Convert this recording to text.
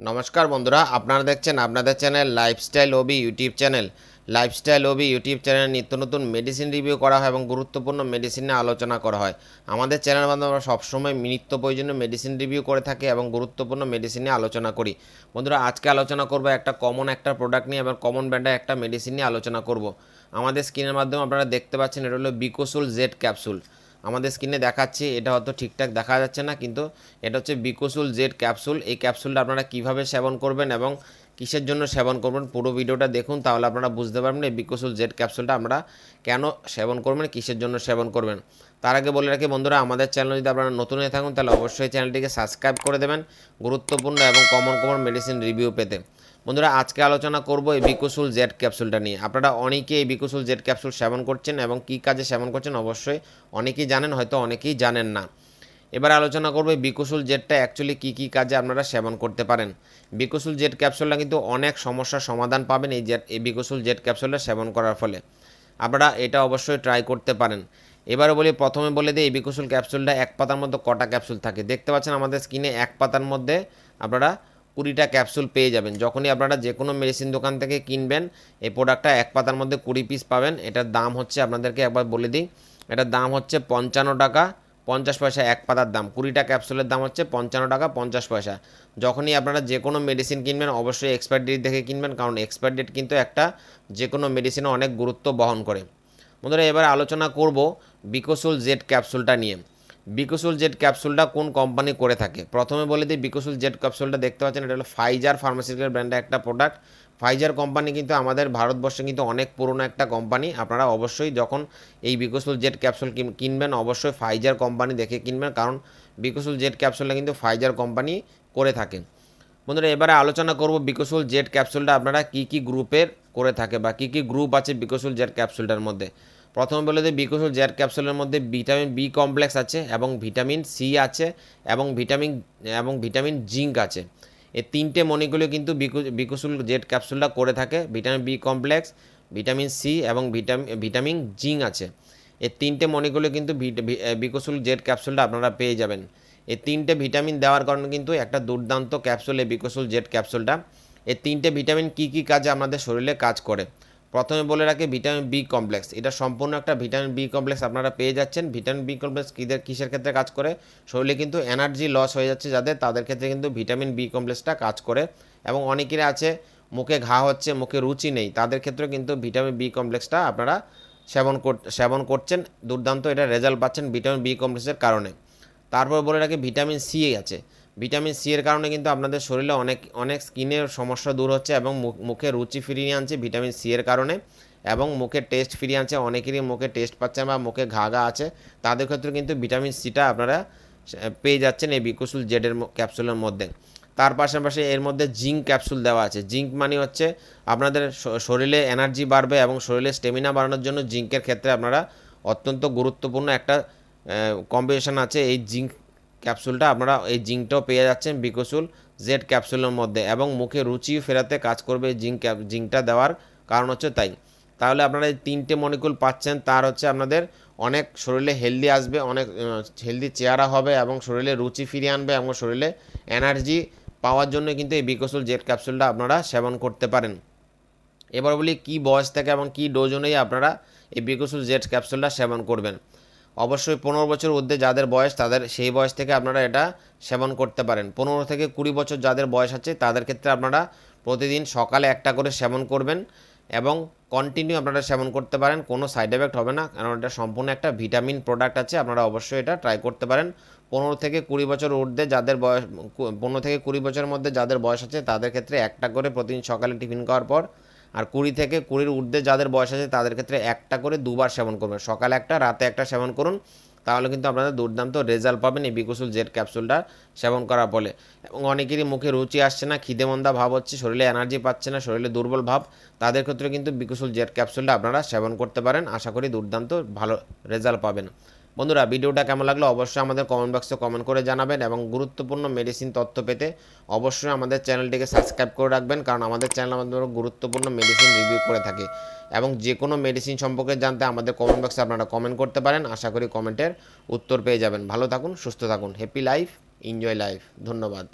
নমস্কার বন্ধুরা, আপনারা দেখছেন আপনাদের চ্যানেল লাইফস্টাইল ওবি ইউটিউব চ্যানেল। লাইফস্টাইল ওবি ইউটিউব চ্যানেলে নিত্য নতুন মেডিসিন রিভিউ করা হয় এবং গুরুত্বপূর্ণ মেডিসিন নিয়ে আলোচনা করা হয়। আমাদের চ্যানেল মাধ্যমে আমরা সবসময় নিত্য প্রয়োজনীয় মেডিসিন রিভিউ করে থাকি এবং গুরুত্বপূর্ণ মেডিসিন নিয়ে আলোচনা করি। বন্ধুরা, আজকে আলোচনা করব একটা কমন একটা প্রোডাক্ট নিয়ে এবং কমন ব্র্যান্ডের একটা মেডিসিন নিয়ে আলোচনা করব। আমাদের স্ক্রিনের মাধ্যমে আপনারা দেখতে পাচ্ছেন, এটা হলো বিকোসুল জেড ক্যাপসুল আমাদের স্ক্রিনে দেখাচ্ছি, এটা হয়তো ঠিকঠাক দেখা যাচ্ছে না, কিন্তু এটা হচ্ছে বিকোসুল জেড ক্যাপসুল। এই ক্যাপসুলটা আপনারা কীভাবে সেবন করবেন এবং কিসের জন্য সেবন করবেন, পুরো ভিডিওটা দেখুন, তাহলে আপনারা বুঝতে পারবেন এই বিকোসুল জেড ক্যাপসুলটা আমরা কেন সেবন করবেন, কিসের জন্য সেবন করবেন। তার আগে বলে রাখি বন্ধুরা, আমাদের চ্যানেল যদি আপনারা নতুন হয়ে থাকুন, তাহলে অবশ্যই চ্যানেলটিকে সাবস্ক্রাইব করে দেবেন, গুরুত্বপূর্ণ এবং কমন কমন মেডিসিন রিভিউ পেতে। বন্ধুরা, আজকে আলোচনা করব এই বিকুসুল জেড ক্যাপসুলটা নিয়ে। আপনারা অনেকেই এই বিকুসুল জেড ক্যাপসুল সেবন করছেন এবং কী কাজে সেবন করছেন অবশ্যই অনেকেই জানেন, হয়তো অনেকেই জানেন না। এবার আলোচনা করব বিকুসুল জেডটা অ্যাকচুয়ালি কী কী কাজে আপনারা সেবন করতে পারেন। বিকুসুল জেড ক্যাপসুলটা কিন্তু অনেক সমস্যার সমাধান পাবেন এই জেড, এই বিকুসুল জেড ক্যাপসুলটা সেবন করার ফলে। আপনারা এটা অবশ্যই ট্রাই করতে পারেন। এবারে বলি, প্রথমে বলে দিই, এই বিকুসুল ক্যাপসুলটা এক পাতার মধ্যে কটা ক্যাপসুল থাকে? দেখতে পাচ্ছেন আমাদের স্কিনে এক পাতার মধ্যে আপনারা কুড়িটা ক্যাপসুল পেয়ে যাবেন। যখনই আপনারা যে কোনো মেডিসিন দোকান থেকে কিনবেন, এই প্রোডাক্টটা এক পাতার মধ্যে কুড়ি পিস পাবেন। এটার দাম হচ্ছে, আপনাদেরকে একবার বলে দিই, এটার দাম হচ্ছে পঞ্চান্ন টাকা, পঞ্চাশ পয়সা এক পাতার দাম। কুড়িটা ক্যাপসুলের দাম হচ্ছে পঞ্চান্ন টাকা, পঞ্চাশ পয়সা। যখনই আপনারা যে কোনো মেডিসিন কিনবেন, অবশ্যই এক্সপায়ার ডেট দেখে কিনবেন, কারণ এক্সপায়ার ডেট কিন্তু একটা যে কোনো মেডিসিনে অনেক গুরুত্ব বহন করে। বন্ধুরা, এবার আলোচনা করব বিকোসুল জেড ক্যাপসুলটা নিয়ে। বিকোসুল জেড ক্যাপসুলটা কোন কোম্পানি করে থাকে? প্রথমে বলে দিই, বিকোসুল জেট ক্যাপসুলটা দেখতে পাচ্ছেন, এটা হলো ফাইজার ফার্মাসিউটিক্যাল ব্র্যান্ডের একটা প্রোডাক্ট ফাইজার কোম্পানি কিন্তু আমাদের ভারতবর্ষে কিন্তু অনেক পুরনো একটা কোম্পানি। আপনারা অবশ্যই যখন এই বিকোসুল জেড ক্যাপসুল কিনবেন, অবশ্যই ফাইজার কোম্পানি দেখে কিনবেন, কারণ বিকোসুল জেড ক্যাপসুলটা কিন্তু ফাইজার কোম্পানি করে থাকে। বন্ধুরা, এবারে আলোচনা করব বিকোসুল জেড ক্যাপসুলটা আপনারা কি কি গ্রুপের করে থাকে বা কি কি গ্রুপ আছে বিকোসুল জেট ক্যাপসুলটার মধ্যে। প্রথমে বলে দিই বিকোসুল জেড ক্যাপসুলের মধ্যে ভিটামিন বি কমপ্লেক্স আছে এবং ভিটামিন সি আছে এবং ভিটামিন এবং ভিটামিন জিঙ্ক আছে। এই তিনটে মনিগুলো কিন্তু বিকোসুল জেড ক্যাপসুলটা করে থাকে। Vitamin B complex, vitamin C এবং ভিটামিন ভিটামিন জিঙ্ক আছে। এই তিনটে মনিগুলো কিন্তু বিকোসুল জেড ক্যাপসুলটা আপনারা পেয়ে যাবেন। এই তিনটে ভিটামিন দেওয়ার কারণে কিন্তু একটা দুর্দান্ত ক্যাপসুল এই বিকোসুল জেড ক্যাপসুলটা। এই তিনটে ভিটামিন কি কি কাজে আমাদের শরীরে কাজ করে? প্রথমে বলে রাখি ভিটামিন বি কমপ্লেক্স। এটা সম্পূর্ণ একটা ভিটামিন বি কমপ্লেক্স আপনারা পেয়ে যাচ্ছেন। ভিটামিন বি কমপ্লেক্স কিদের কিসের ক্ষেত্রে কাজ করে? শরীরে কিন্তু এনার্জি লস হয়ে যাচ্ছে যাদের তাদের ক্ষেত্রে কিন্তু ভিটামিন বি কমপ্লেক্সটা কাজ করে। এবং অনেকেরই আছে, মুখে ঘা হচ্ছে, মুখে রুচি নেই, তাদের ক্ষেত্রে কিন্তু ভিটামিন বি কমপ্লেক্সটা আপনারা সেবন সেবন করছেন। দুর্দান্ত এটা রেজাল্ট পাচ্ছেন ভিটামিন বি কমপ্লেক্সের কারণে। তারপর বলে রাখি ভিটামিন সি আছে। ভিটামিন সি এর কারণে কিন্তু আপনাদের শরীরে অনেক অনেক স্কিনের সমস্যা দূর হচ্ছে এবং মুখে রুচি ফিরিয়ে আনছে ভিটামিন সি এর কারণে এবং মুখে টেস্ট ফিরিয়ে আনছে। অনেকেরই মুখে টেস্ট পাচ্ছেন বা মুখে ঘা ঘা আছে। তাদের ক্ষেত্রে কিন্তু ভিটামিন সিটা আপনারা পেয়ে যাচ্ছেন এই বিকুসুল জেডের ক্যাপসুলের মধ্যে। তার পাশাপাশি এর মধ্যে জিঙ্ক ক্যাপসুল দেওয়া আছে। জিঙ্ক মানে হচ্ছে আপনাদের শরীরে এনার্জি বাড়বে এবং শরীরে স্টেমিনা বাড়ানোর জন্য জিঙ্কের ক্ষেত্রে আপনারা অত্যন্ত গুরুত্বপূর্ণ একটা কম্বিনেশন আছে। এই জিঙ্ক ক্যাপসুলটা আপনারা এই জিঙ্কটাও পেয়ে যাচ্ছেন বিকসুল জেড ক্যাপসুলের মধ্যে এবং মুখে রুচি ফেরাতে কাজ করবে জিঙ্ক জিঙ্কটা দেওয়ার কারণ হচ্ছে তাই। তাহলে আপনারা এই তিনটে মনিকুল পাচ্ছেন, তার হচ্ছে আপনাদের অনেক শরীরে হেলদি আসবে, অনেক হেলদি চেহারা হবে এবং শরীরে রুচি ফিরিয়ে আনবে এবং শরীরে এনার্জি পাওয়ার জন্য কিন্তু এই বিকসুল জেড ক্যাপসুলটা আপনারা সেবন করতে পারেন। এবার বলি কি বয়স থেকে এবং কী ডোজ অনুযায়ী আপনারা এই বিকসুল জেড ক্যাপসুলটা সেবন করবেন। অবশ্যই পনেরো বছর ঊর্ধ্বে যাদের বয়স, তাদের সেই বয়স থেকে আপনারা এটা সেবন করতে পারেন। পনেরো থেকে কুড়ি বছর যাদের বয়স আছে, তাদের ক্ষেত্রে আপনারা প্রতিদিন সকালে একটা করে সেবন করবেন এবং কন্টিনিউ আপনারা সেবন করতে পারেন, কোনো সাইড এফেক্ট হবে না। কারণ এটা সম্পূর্ণ একটা ভিটামিন প্রোডাক্ট আছে, আপনারা অবশ্যই এটা ট্রাই করতে পারেন। পনেরো থেকে কুড়ি বছর ঊর্ধ্বে যাদের বয়স, পনেরো থেকে কুড়ি বছরের মধ্যে যাদের বয়স আছে, তাদের ক্ষেত্রে একটা করে প্রতিদিন সকালে টিফিন খাওয়ার পর আর কুড়ি থেকে কুড়ির ঊর্ধ্বে যাদের বয়স আছে তাদের ক্ষেত্রে একটা করে দুবার সেবন করবেন। সকালে একটা, রাতে একটা সেবন করুন, তাহলে কিন্তু আপনাদের দুর্দান্ত রেজাল্ট পাবেন এই বিকুসুল জেড ক্যাপসুলটা সেবন করার ফলে। এবং অনেকেরই মুখে রুচি আসছে না, খিদে মন্দা ভাব হচ্ছে, শরীরে এনার্জি পাচ্ছে না, শরীরে দুর্বল ভাব, তাদের ক্ষেত্রে কিন্তু বিকুসুল জেড ক্যাপসুলটা আপনারা সেবন করতে পারেন। আশা করি দুর্দান্ত ভালো রেজাল্ট পাবেন। বন্ধুরা, ভিডিওটা কেমন লাগল অবশ্যই আমাদের কমেন্ট বক্সে কমেন্ট করে জানাবেন এবং গুরুত্বপূর্ণ মেডিসিন তথ্য পেতে অবশ্যই আমাদের চ্যানেলটিকে সাবস্ক্রাইব করে রাখবেন, কারণ আমাদের চ্যানেল আমাদের গুরুত্বপূর্ণ মেডিসিন রিভিউ করে থাকে এবং যে কোনো মেডিসিন সম্পর্কে জানতে আমাদের কমেন্ট বক্সে আপনারা কমেন্ট করতে পারেন, আশা করি কমেন্টের উত্তর পেয়ে যাবেন। ভালো থাকুন, সুস্থ থাকুন হ্যাপি লাইফ এনজয় লাইফ ধন্যবাদ।